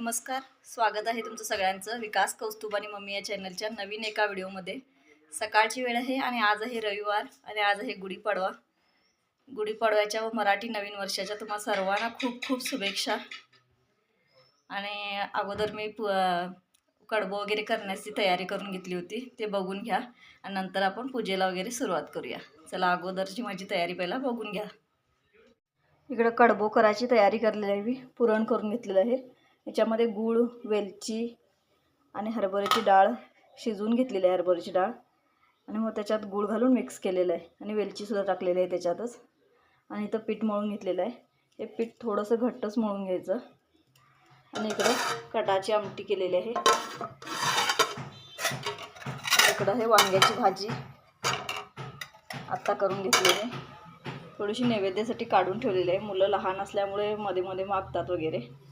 नमस्कार स्वागत आहे तुमचं सगळ्यांचं विकास कौस्तुभ आणि मम्मी या चॅनलच्या नवीन एका व्हिडिओमध्ये. सकाळची वेळ आहे आणि आज आहे रविवार आणि आज आहे गुढीपाडवा. गुढीपाडव्याच्या व मराठी नवीन वर्षाच्या तुम्हा सर्वांना खूप खूप शुभेच्छा. आणि अगोदर मी पु कडबं वगैरे करण्याची तयारी करून घेतली होती ते बघून घ्या. आणि नंतर आपण पूजेला वगैरे सुरुवात करूया. चला अगोदरची माझी तयारी पहिला बघून घ्या. इकडं कडबो करायची तयारी करलेली आहे मी पुरण करून घेतलेलं आहे. याच्यामध्ये गूळ वेलची आणि हरभऱ्याची डाळ शिजवून घेतलेली आहे हरभऱ्याची डाळ. आणि मग त्याच्यात गूळ घालून मिक्स केलेलं आहे. आणि वेलचीसुद्धा टाकलेली आहे त्याच्यातच. आणि इथं पीठ मळून घेतलेलं आहे. हे पीठ थोडंसं घट्टच मळून घ्यायचं. आणि इकडं कटाची आमटी केलेली आहे. इकडं हे वांग्याची भाजी आत्ता करून घेतलेली आहे. थोडीशी नैवेद्यासाठी काढून ठेवलेली आहे. मुलं लहान असल्यामुळे मध्ये मध्ये मागतात वगैरे.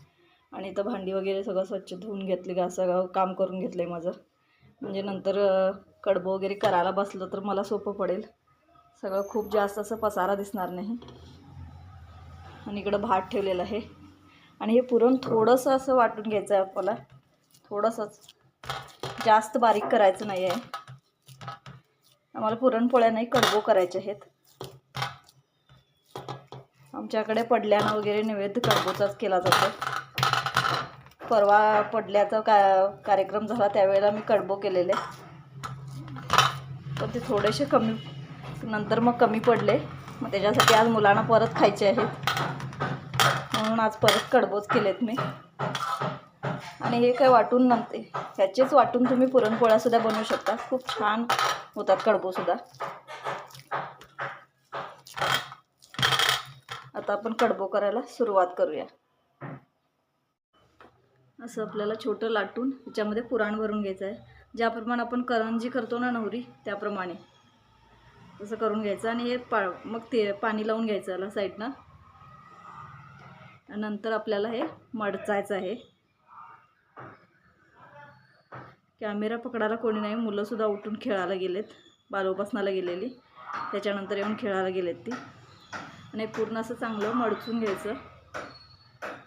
आणि इथं भांडी वगैरे सगळं स्वच्छ धुवून घेतली का सगळं काम करून घेतलं आहे माझं. म्हणजे नंतर कडबं वगैरे करायला बसलं तर मला सोपं पडेल. सगळं खूप जास्त असं पसारा दिसणार नाही. आणि इकडं भात ठेवलेलं आहे. आणि हे पुरण थोडंसं असं वाटून घ्यायचं आहे आपल्याला. थोडंसंच. जास्त बारीक करायचं नाही आहे आम्हाला पुरणपोळ्या नाही कडबो करायचे आहेत. आमच्याकडे पडल्यानं वगैरे नैवेद्य कडबोचाच केला जातो. परवा पडल्याचा का कार्यक्रम झाला त्यावेळेला मी कडबो केलेले. पण ते थोडेसे कमी नंतर मग कमी पडले. मग त्याच्यासाठी आज मुलांना परत खायचे आहेत. म्हणून आज परत कडबोच केलेत मी. आणि हे काय वाटून नंतर ह्याचेच वाटून तुम्ही पुरणपोळ्यासुद्धा बनवू शकता. खूप छान होतात कडबोसुद्धा आता आपण कडबो करायला सुरुवात करूया. असं आपल्याला छोटं लाटून त्याच्यामध्ये पुराण भरून घ्यायचं आहे. ज्याप्रमाणे आपण करंजी करतो ना नवरी त्याप्रमाणे. तसं करून घ्यायचं आणि हे पा मग ते पाणी लावून घ्यायचं याला साईडनं. नंतर आपल्याला हे मडचायचं आहे. कॅमेरा पकडायला कोणी नाही मुलंसुद्धा उठून खेळायला गेलेत. बालोपासनाला गेलेली. त्याच्यानंतर येऊन खेळायला गेलेत ती. आणि पूर्ण असं चांगलं मडचून घ्यायचं.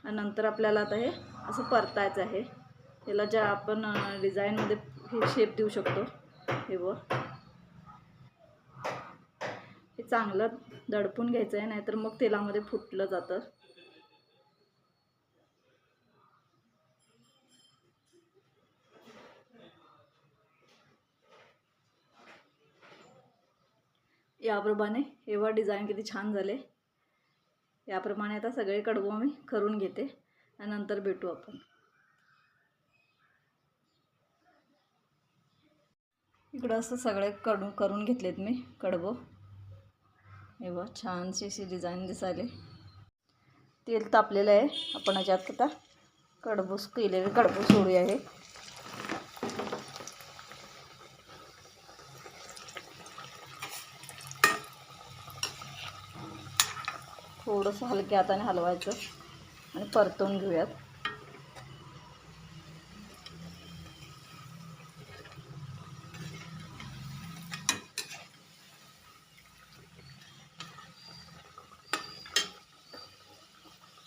आणि नंतर आपल्याला आता हे असं परतायचं आहे. त्याला ज्या आपण डिझाईनमध्ये हे शेप देऊ शकतो हे व हे चांगलं दडपून घ्यायचं आहे नाहीतर मग तेलामध्ये फुटलं जातं. याप्रमाणे हे डिझाईन किती छान झाले. याप्रमाणे आता सगळे कडवं मी करून घेते. आणि नंतर भेटू आपण. इकडं असं सगळे कडू करून घेतलेत मी कडवं हे बघ छानशी अशी डिझाईन दिसायले. तेल तापलेलं आहे आपण याच्यात आता कडबूस केलेले कडबूस सोडूया हे. थोडंसं हलक्या हाताने हलवायचं. आणि परतून घेऊयात.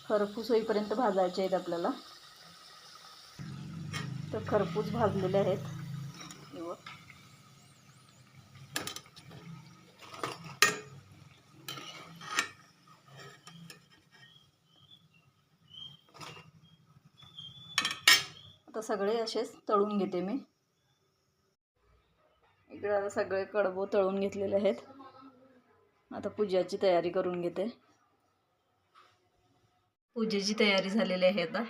खरपूस होईपर्यंत भाजायचे आहेत आपल्याला. तर खरपूस भाजलेले आहेत. आता सगळे असेच तळून घेते मी. इकडे आता सगळे कडबो तळून घेतलेले आहेत. आता पूजाची तयारी करून घेते. पूजेची तयारी झालेली आहे आता.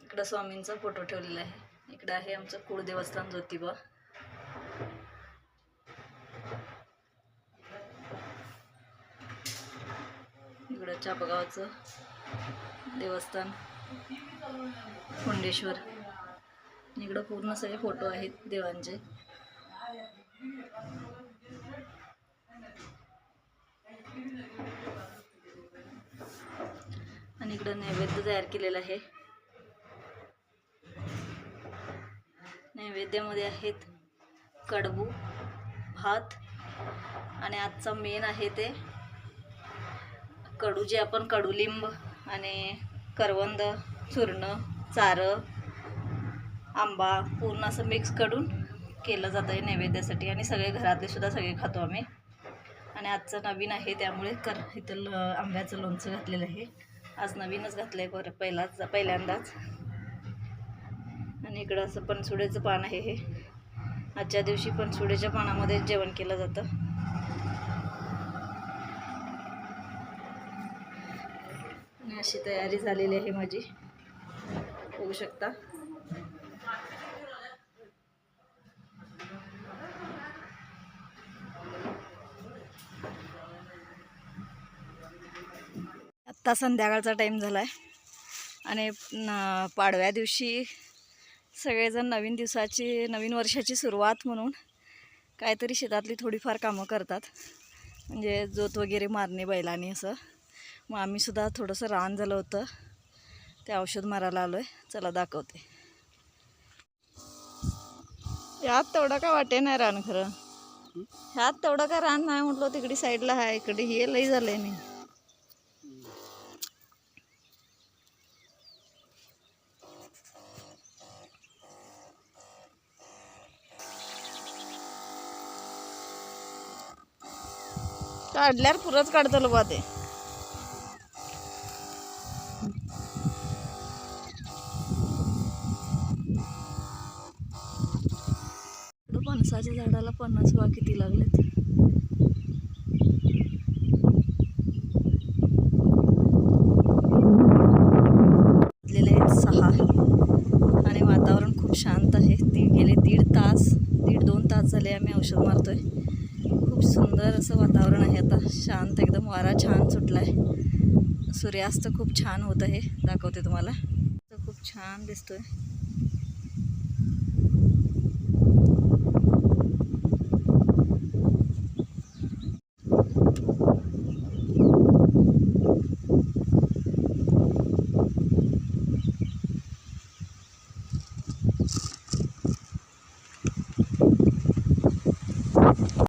इकडं स्वामींचा फोटो ठेवलेला आहे. इकडं आहे आमचं कुळदेवस्थान ज्योतिबा. चापगावचं देवस्थान. मुंडेश्वर इकडं पूर्ण सगळे फोटो आहेत देवांचे. आणि इकडं नैवेद्य तयार केलेलं आहे. नैवेद्यामध्ये आहेत कडबू भात आणि आजचा मेन आहे ते. कडू जे आपण कडुलिंब आणि करवंद चूर्ण चारं आंबा पूर्ण असं मिक्स करून केलं जातं आहे नैवेद्यासाठी. आणि सगळे घरातले सुद्धा सगळे खातो आम्ही. आणि आजचं नवीन आहे त्यामुळे कर इथं ल आंब्याचं लोणचं घातलेलं आहे. आज नवीनच घातलं आहे बरं पहिलाच पहिल्यांदाच. आणि इकडं असं पणसुड्याचं पान आहे हे. आजच्या दिवशी पणसुड्याच्या पानामध्ये जेवण केलं जातं. अशी तयारी झालेली आहे माझी. होऊ शकता. आत्ता संध्याकाळचा टाईम झाला आहे आणि पाडव्या दिवशी सगळेजण नवीन दिवसाची नवीन वर्षाची सुरुवात म्हणून काहीतरी शेतातली थोडीफार कामं करतात. म्हणजे जोत वगैरे मारणे बैलांनी असं. मग आम्हीसुद्धा थोडंसं रान झालं होतं. ते औषध मारायला आलो आहे चला दाखवते. ह्यात तेवढं का वाटे नाही रान खरं. ह्यात तेवढं का रान नाही म्हटलं तिकडे साईडला आहे इकडे हे लई झालं आहे मी काढल्यावर पुरंच काढतो बा ते. फणसाच्या पणसाच्या झाडाला पन्नास वा किती लागलेत? आहेत सहा. आणि वातावरण खूप शांत आहे. ती गेले दीड तास दीड दोन तास झाले आम्ही औषध मारतोय. खूप सुंदर असं वातावरण आहे आता. शांत एकदम वारा छान सुटला आहे सूर्यास्त खूप छान होत आहे. दाखवते तुम्हाला. तर खूप छान दिसतोय.